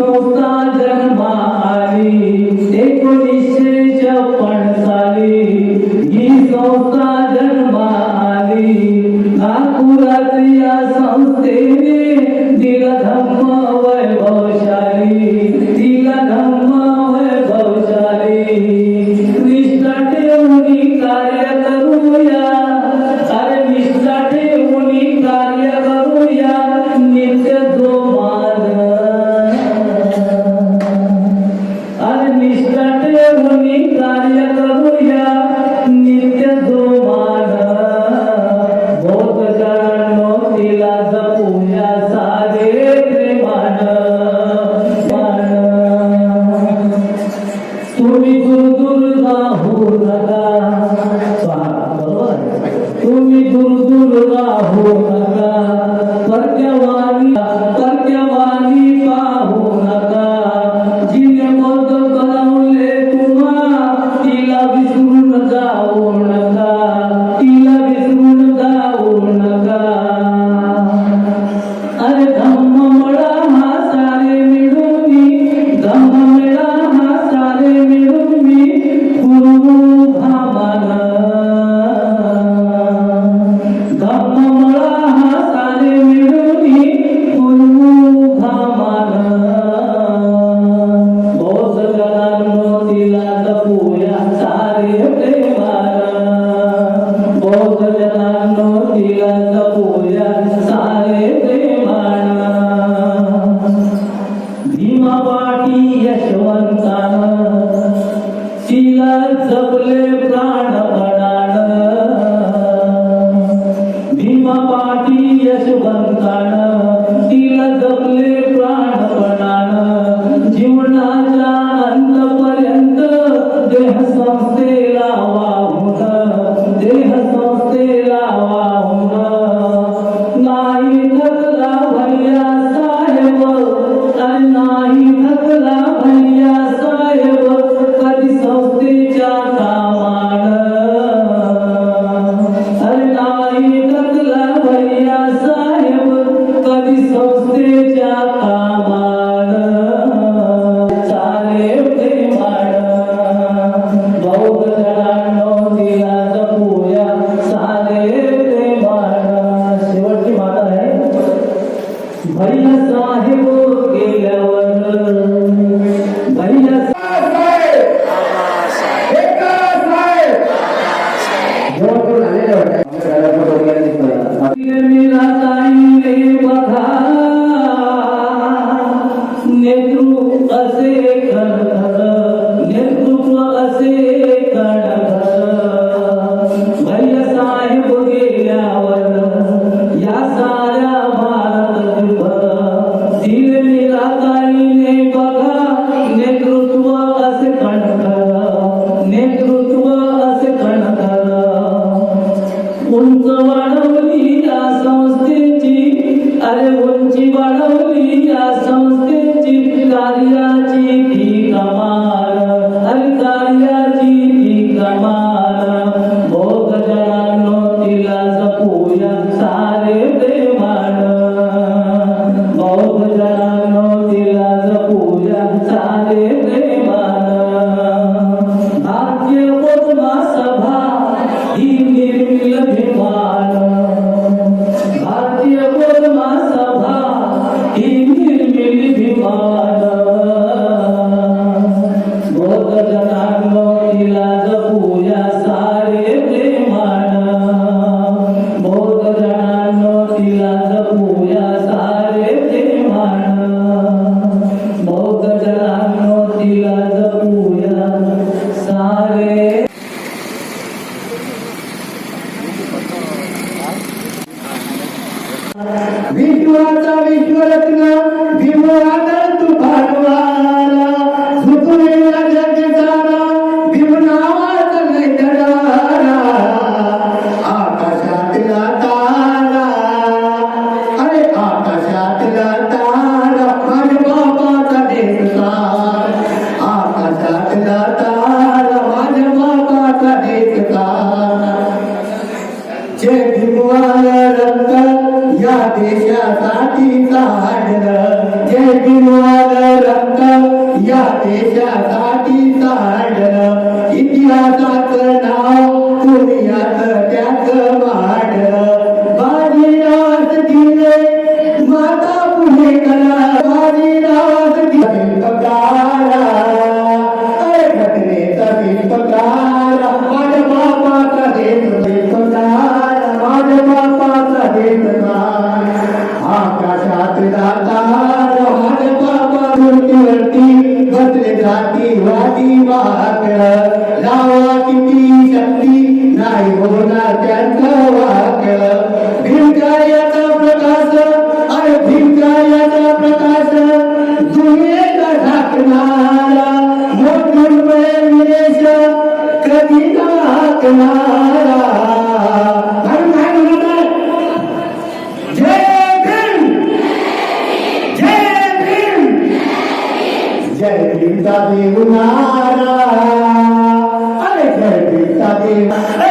пожалуйста. He has not the now, for the other, that वादी लावा किती शक्ती नाही होणार त्यांचं प्रकाश अरे भिंगायाचा प्रकाश दुनिये का मोठ विदेश कधी जय देव नारा अरे जय देव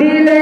দিলে